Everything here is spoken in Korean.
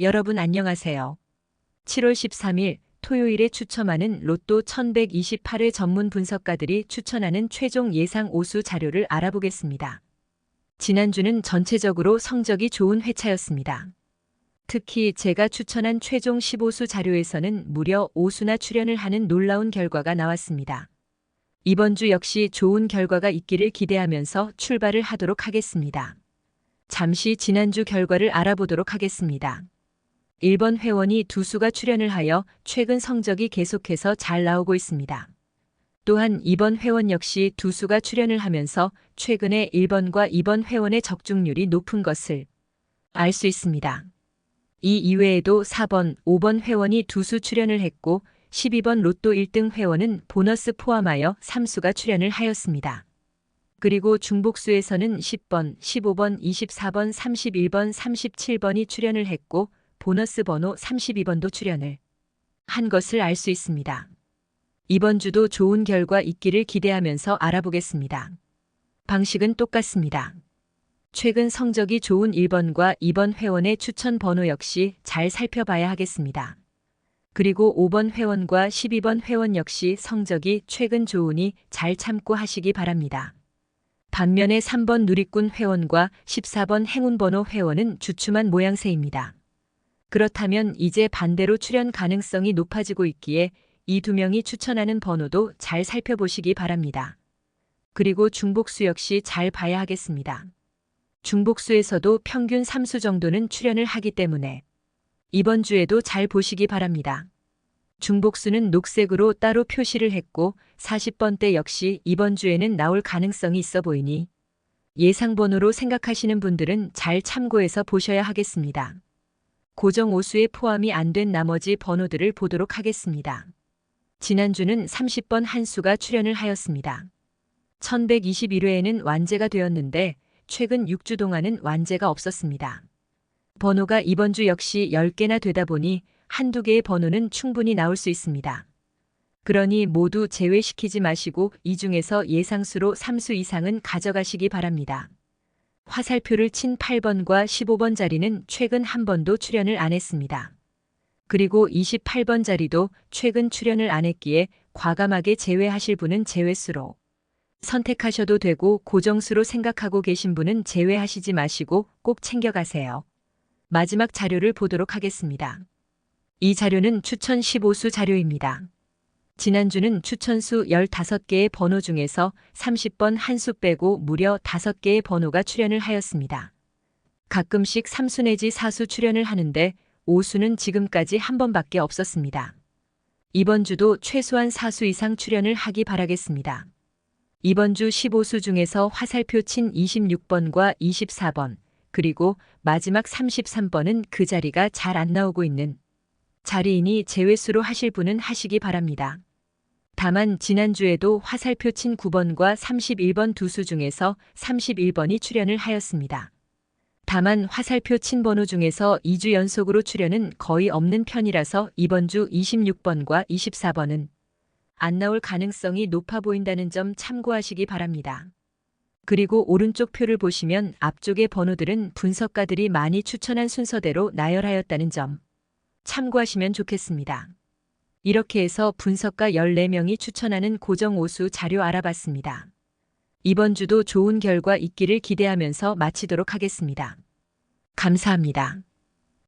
여러분 안녕하세요. 7월 13일 토요일에 추첨하는 로또 1128회 전문 분석가들이 추천하는 최종 예상 오수 자료를 알아보겠습니다. 지난주는 전체적으로 성적이 좋은 회차였습니다. 특히 제가 추천한 최종 15수 자료에서는 무려 5수나 출연을 하는 놀라운 결과가 나왔습니다. 이번 주 역시 좋은 결과가 있기를 기대하면서 출발을 하도록 하겠습니다. 잠시 지난주 결과를 알아보도록 하겠습니다. 1번 회원이 두 수가 출연을 하여 최근 성적이 계속해서 잘 나오고 있습니다. 또한 2번 회원 역시 두 수가 출연을 하면서 최근에 1번과 2번 회원의 적중률이 높은 것을 알 수 있습니다. 이 이외에도 4번, 5번 회원이 두 수 출연을 했고 12번 로또 1등 회원은 보너스 포함하여 3수가 출연을 하였습니다. 그리고 중복수에서는 10번, 15번, 24번, 31번, 37번이 출연을 했고 보너스 번호 32번도 출연을 한 것을 알 수 있습니다. 이번 주도 좋은 결과 있기를 기대하면서 알아보겠습니다. 방식은 똑같습니다. 최근 성적이 좋은 1번과 2번 회원의 추천 번호 역시 잘 살펴봐야 하겠습니다. 그리고 5번 회원과 12번 회원 역시 성적이 최근 좋으니 잘 참고하시기 바랍니다. 반면에 3번 누리꾼 회원과 14번 행운번호 회원은 주춤한 모양새입니다. 그렇다면 이제 반대로 출연 가능성이 높아지고 있기에 이 두 명이 추천하는 번호도 잘 살펴보시기 바랍니다. 그리고 중복수 역시 잘 봐야 하겠습니다. 중복수에서도 평균 3수 정도는 출연을 하기 때문에 이번 주에도 잘 보시기 바랍니다. 중복수는 녹색으로 따로 표시를 했고 40번대 역시 이번 주에는 나올 가능성이 있어 보이니 예상번호로 생각하시는 분들은 잘 참고해서 보셔야 하겠습니다. 고정 오수에 포함이 안 된 나머지 번호들을 보도록 하겠습니다. 지난주는 30번 한 수가 출연을 하였습니다. 1121회에는 완제가 되었는데 최근 6주 동안은 완제가 없었습니다. 번호가 이번 주 역시 10개나 되다 보니 한두 개의 번호는 충분히 나올 수 있습니다. 그러니 모두 제외시키지 마시고 이 중에서 예상수로 3수 이상은 가져가시기 바랍니다. 화살표를 친 8번과 15번 자리는 최근 한 번도 출연을 안 했습니다. 그리고 28번 자리도 최근 출연을 안 했기에 과감하게 제외하실 분은 제외수로 선택하셔도 되고 고정수로 생각하고 계신 분은 제외하시지 마시고 꼭 챙겨가세요. 마지막 자료를 보도록 하겠습니다. 이 자료는 추천 15수 자료입니다. 지난주는 추천수 15개의 번호 중에서 30번 한 수 빼고 무려 5개의 번호가 출연을 하였습니다. 가끔씩 3수 내지 4수 출연을 하는데 5수는 지금까지 한 번밖에 없었습니다. 이번 주도 최소한 4수 이상 출연을 하기 바라겠습니다. 이번 주 15수 중에서 화살표 친 26번과 24번, 그리고 마지막 33번은 그 자리가 잘 안 나오고 있는 자리이니 제외수로 하실 분은 하시기 바랍니다. 다만 지난주에도 화살표 친 9번과 31번 두 수 중에서 31번이 출연을 하였습니다. 다만 화살표 친 번호 중에서 2주 연속으로 출연은 거의 없는 편이라서 이번 주 26번과 24번은 안 나올 가능성이 높아 보인다는 점 참고하시기 바랍니다. 그리고 오른쪽 표를 보시면 앞쪽의 번호들은 분석가들이 많이 추천한 순서대로 나열하였다는 점 참고하시면 좋겠습니다. 이렇게 해서 분석가 14명이 추천하는 고정 오수 자료 알아봤습니다. 이번 주도 좋은 결과 있기를 기대하면서 마치도록 하겠습니다. 감사합니다.